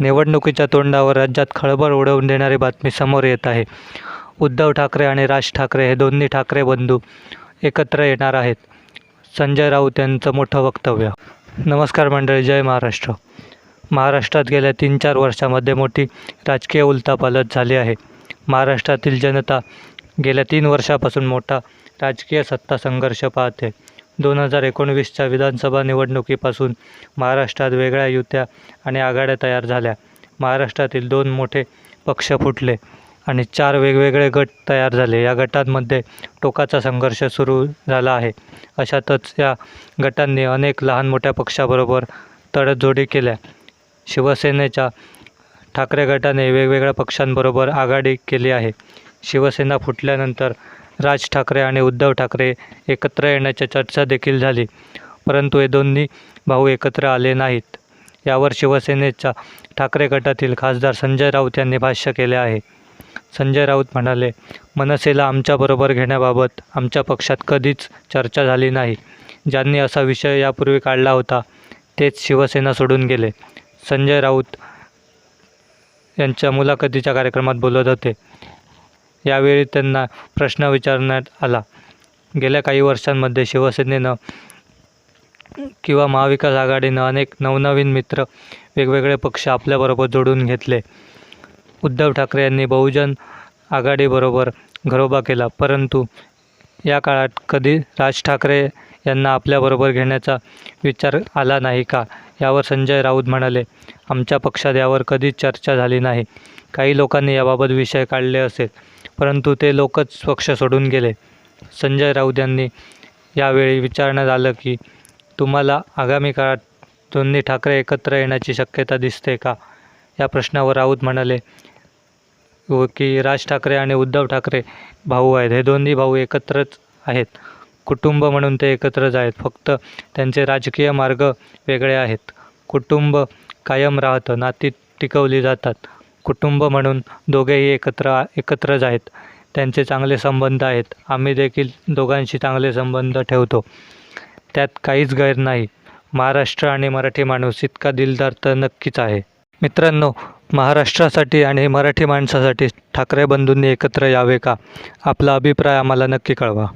निवडणुकीच्या तोंडावर राज्यात खळबळ उडवून देणारी बातमी समोर येत आहे. उद्धव ठाकरे आणि राज ठाकरे हे दोन्ही ठाकरे बंधू एकत्र येणार आहेत. संजय राऊत यांचं मोठं वक्तव्य. नमस्कार मंडळी जय महाराष्ट्र. महाराष्ट्रात गेल्या तीन चार वर्षामध्ये मोठी राजकीय उलथापालट झाली आहे. महाराष्ट्रातील जनता गेल्या तीन वर्षापासून मोठा राजकीय सत्ता संघर्ष पाहते. दोन हजार एकोणवीसच्या विधानसभा निवडणुकीपासून महाराष्ट्रात वेगळ्या युत्या आणि आघाड्या तयार झाल्या. महाराष्ट्रातील दोन मोठे पक्ष फुटले आणि चार वेगवेगळे गट तयार झाले. या गटांमध्ये टोकाचा संघर्ष सुरू झाला आहे. अशातच या गटांनी अनेक लहान मोठ्या पक्षाबरोबर तडजोडी केल्या. शिवसेनेच्या ठाकरे गटाने वेगवेगळ्या पक्षांबरोबर आघाडी केली आहे. शिवसेना फुटल्यानंतर राज ठाकरे आणि उद्धव ठाकरे एकत्र येण्याच्या चर्चा देखील झाली. परंतु हे दोन्ही भाऊ एकत्र आले नाहीत. यावर शिवसेनेच्या ठाकरे गटातील खासदार संजय राऊत यांनी भाष्य केले आहे. संजय राऊत म्हणाले मनसेला आमच्याबरोबर घेण्याबाबत आमच्या पक्षात कधीच चर्चा झाली नाही. ज्यांनी असा विषय यापूर्वी काढला होता तेच शिवसेना सोडून गेले संजय राऊत यांच्या मुलाखतीच्या कार्यक्रमात बोलत होते. यावेळी त्यांना प्रश्न विचारण्यात आला. गेल्या काही वर्षांमध्ये शिवसेनेनं किंवा महाविकास आघाडीनं अनेक नवनवीन मित्र वेगवेगळे पक्ष आपल्याबरोबर जोडून घेतले. उद्धव ठाकरे यांनी बहुजन आघाडीबरोबर घरोबा केला. परंतु या काळात कधी राज ठाकरे यांना आपल्याबरोबर घेण्याचा विचार आला नाही का? यावर संजय राऊत म्हणाले आमच्या पक्षात यावर कधीच चर्चा झाली नाही. काही लोकांनी याबाबत विषय काढले असेल. परंतु ते लोकच पक्ष सोडून गेले. संजय राऊत यांनी यावेळी विचारण्यात आलं की तुम्हाला आगामी काळात दोन्ही ठाकरे एकत्र येण्याची शक्यता दिसते का? या प्रश्नावर राऊत म्हणाले व की राज ठाकरे आणि उद्धव ठाकरे भाऊ आहेत. हे दोन्ही भाऊ एकत्रच आहेत. कुटुंब म्हणून ते एकत्रच आहेत. फक्त त्यांचे राजकीय मार्ग वेगळे आहेत. कुटुंब कायम राहतं. नाती टिकवली जातात. कुटुंब म्हणून दोघेही एकत्र एकत्रच आहेत. त्यांचे चांगले संबंध आहेत. आम्ही देखील दोघांशी चांगले संबंध ठेवतो. त्यात काहीच गैर नाही. महाराष्ट्र आणि मराठी माणूस इतका दिलदार तर नक्कीच आहे. मित्रांनो महाराष्ट्रासाठी आणि मराठी माणसासाठी ठाकरे बंधूंनी एकत्र यावे का? आपला अभिप्राय आम्हाला नक्की कळवा.